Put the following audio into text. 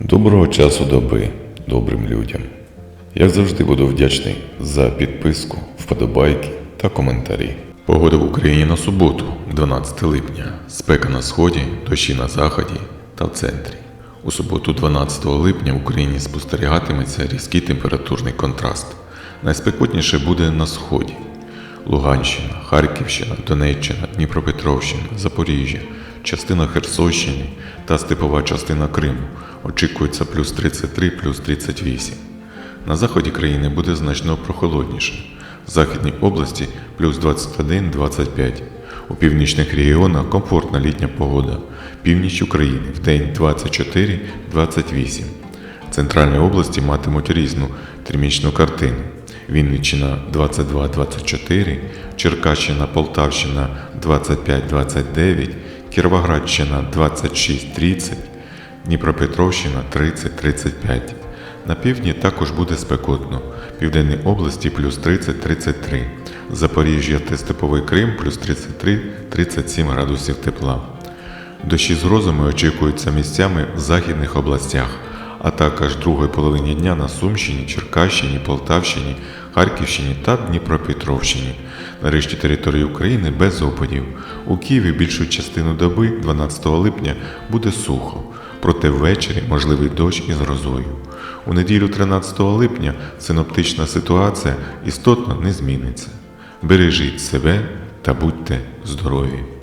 Доброго часу доби добрим людям. Як завжди буду вдячний за підписку, вподобайки та коментарі. Погода в Україні на суботу, 12 липня. Спека на сході, дощі на заході та в центрі. У суботу, 12 липня, в Україні спостерігатиметься різкий температурний контраст. Найспекотніше буде на сході. Луганщина, Харківщина, Донеччина, Дніпропетровщина, Запоріжжя, частина Херсонщини та степова частина Криму очікується плюс 33, плюс 38. На заході країни буде значно прохолодніше. В Західній області плюс 21-25. У північних регіонах комфортна літня погода. Північ України в день 24-28. Центральні області матимуть різну термічну картину. Вінниччина 22-24, Черкащина, Полтавщина 25-29, Кіровоградщина 26-30, Дніпропетровщина 30-35. На півдні також буде спекотно. Південній області плюс 30-33, Запоріжжя та Степовий Крим плюс 33-37 градусів тепла. Дощі з грозами очікуються місцями в західних областях, а також другої половині дня на Сумщині, Черкащині, Полтавщині, Харківщині та Дніпропетровщині. Нарешті території України без опадів. У Києві більшу частину доби, 12 липня, буде сухо, проте ввечері можливий дощ із грозою. У неділю 13 липня синоптична ситуація істотно не зміниться. Бережіть себе та будьте здорові!